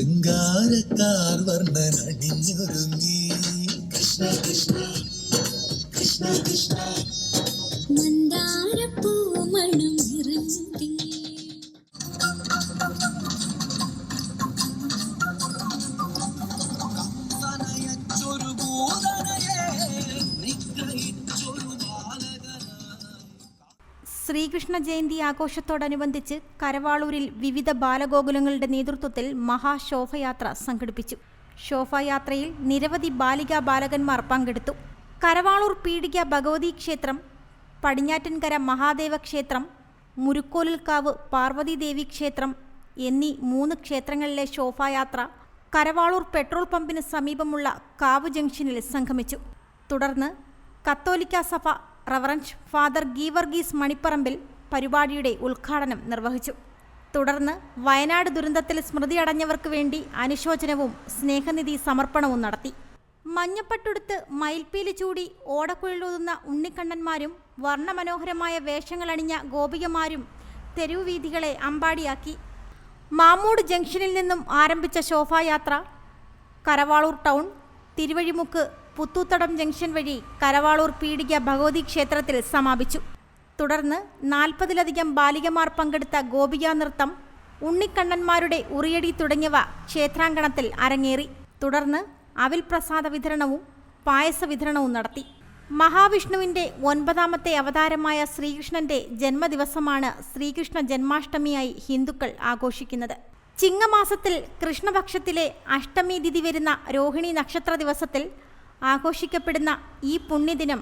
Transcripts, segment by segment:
ശൃംഗാരക്കാർ വർണൻ അണിഞ്ഞൊരുങ്ങി കൃഷ്ണ കൃഷ്ണ കൃഷ്ണ കൃഷ്ണ മന്ദാരപ്പൂ മണം നിറഞ്ഞു തനയച്ചൊരു ശ്രീകൃഷ്ണ ജയന്തി ആഘോഷത്തോടനുബന്ധിച്ച് കരവാളൂരിൽ വിവിധ ബാലഗോകുലങ്ങളുടെ നേതൃത്വത്തിൽ മഹാശോഭയാത്ര സംഘടിപ്പിച്ചു. ശോഭയാത്രയിൽ നിരവധി ബാലികാ ബാലകന്മാർ പങ്കെടുത്തു. കരവാളൂർ പീഡിക ഭഗവതി ക്ഷേത്രം പടിഞ്ഞാറ്റൻകര മഹാദേവ ക്ഷേത്രം മുരുക്കോലിൽക്കാവ് പാർവതീദേവി ക്ഷേത്രം എന്നീ മൂന്ന് ക്ഷേത്രങ്ങളിലെ ശോഭായാത്ര കരവാളൂർ പെട്രോൾ പമ്പിന് സമീപമുള്ള കാവ് ജംഗ്ഷനിൽ സംഗമിച്ചു. തുടർന്ന് കത്തോലിക്ക സഭ റവറന്റ് ഫാദർ ഗീവർഗീസ് മണിപ്പറമ്പിൽ പരിപാടിയുടെ ഉദ്ഘാടനം നിർവഹിച്ചു. തുടർന്ന് വയനാട് ദുരന്തത്തിൽ സ്മൃതി അടഞ്ഞവർക്ക് വേണ്ടി അനുശോചനവും സ്നേഹനിധി സമർപ്പണവും നടത്തി. മഞ്ഞപ്പട്ടുടുത്ത് മയിൽപ്പീലി ചൂടി ഓടക്കുഴലൂതുന്ന ഉണ്ണിക്കണ്ണന്മാരും വർണമനോഹരമായ വേഷങ്ങളണിഞ്ഞ ഗോപികമാരും തെരുവുവീഥികളെ അമ്പാടിയാക്കി. മാമൂട് ജംഗ്ഷനിൽ നിന്നും ആരംഭിച്ച ശോഭായാത്ര കരവാളൂർ ടൗൺ തിരുവഴിമുക്ക് പുത്തൂത്തടം ജംഗ്ഷൻ വഴി കരവാളൂർ പീഡിക ഭഗവതി ക്ഷേത്രത്തിൽ സമാപിച്ചു. തുടർന്ന് നാൽപ്പതിലധികം ബാലികമാർ പങ്കെടുത്ത ഗോപികാ നൃത്തം ഉണ്ണിക്കണ്ണന്മാരുടെ ഉറിയടി തുടങ്ങിയവ ക്ഷേത്രാങ്കണത്തിൽ അരങ്ങേറി. തുടർന്ന് അവിൽ പ്രസാദ വിതരണവും പായസ വിതരണവും നടത്തി. മഹാവിഷ്ണുവിന്റെ ഒൻപതാമത്തെ അവതാരമായ ശ്രീകൃഷ്ണന്റെ ജന്മദിവസമാണ് ശ്രീകൃഷ്ണ ജന്മാഷ്ടമിയായി ഹിന്ദുക്കൾ ആഘോഷിക്കുന്നത്. ചിങ്ങമാസത്തിൽ കൃഷ്ണപക്ഷത്തിലെ അഷ്ടമി തിഥി വരുന്ന രോഹിണി നക്ഷത്ര ദിവസത്തിൽ ആഘോഷിക്കപ്പെടുന്ന ഈ പുണ്യദിനം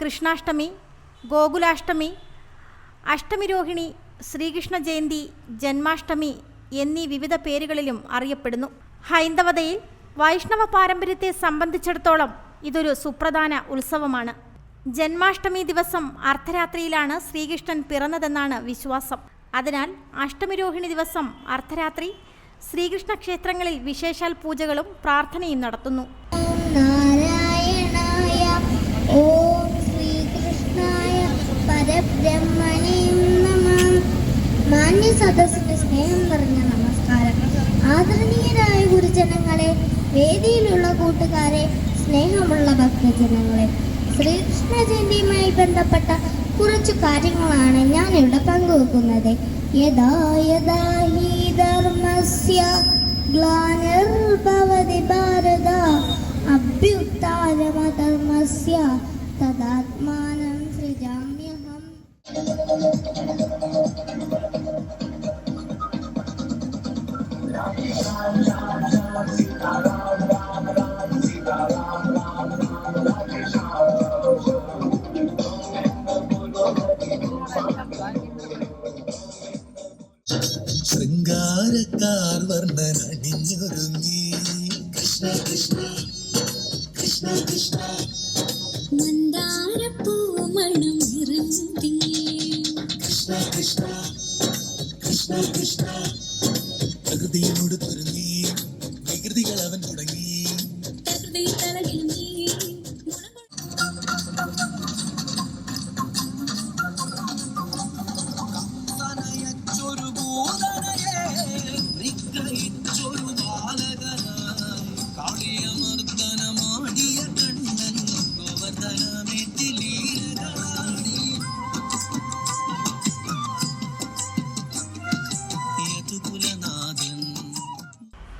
കൃഷ്ണാഷ്ടമി ഗോകുലാഷ്ടമി അഷ്ടമിരോഹിണി ശ്രീകൃഷ്ണ ജയന്തി ജന്മാഷ്ടമി എന്നീ വിവിധ പേരുകളിലും അറിയപ്പെടുന്നു. ഹൈന്ദവതയിൽ വൈഷ്ണവ പാരമ്പര്യത്തെ സംബന്ധിച്ചിടത്തോളം ഇതൊരു സുപ്രധാന ഉത്സവമാണ്. ജന്മാഷ്ടമി ദിവസം അർദ്ധരാത്രിയിലാണ് ശ്രീകൃഷ്ണൻ പിറന്നതെന്നാണ് വിശ്വാസം. അതിനാൽ അഷ്ടമിരോഹിണി ദിവസം അർദ്ധരാത്രി ശ്രീകൃഷ്ണ ക്ഷേത്രങ്ങളിൽ വിശേഷാൽ പൂജകളും പ്രാർത്ഥനയും നടത്തുന്നു. മാന്യ സദസ്സിന് സ്നേഹം നമസ്കാരം ആദരണീയരായ ഗുരുജനങ്ങളെ വേദിയിലുള്ള കൂട്ടുകാരെ സ്നേഹമുള്ള ഭക്തജനങ്ങളെ ശ്രീകൃഷ്ണ ജയന്തിയുമായി ബന്ധപ്പെട്ട കുറച്ചു കാര്യങ്ങളാണ് ഞാൻ ഇവിടെ പങ്കുവെക്കുന്നത്. യഥാ യഥാ ഹി ധർമ്മസ്യ ഗ്ലാനിർഭവതി ഭാരത തദാത്മാനം സൃജാമ്യഹം ശൃംഗാരക്കാർ വർണൻ കൃഷ്ണ കൃഷ്ണ കൃഷ്ണ കൃഷ്ണ. മന്ദാരപ്പൂ നിറഞ്ഞു കൃഷ്ണ കൃഷ്ണ കൃഷ്ണ കൃഷ്ണ. പ്രകൃതിയോട് തുരുങ്ങി വികൃതികൾ അവൻ തുടങ്ങി.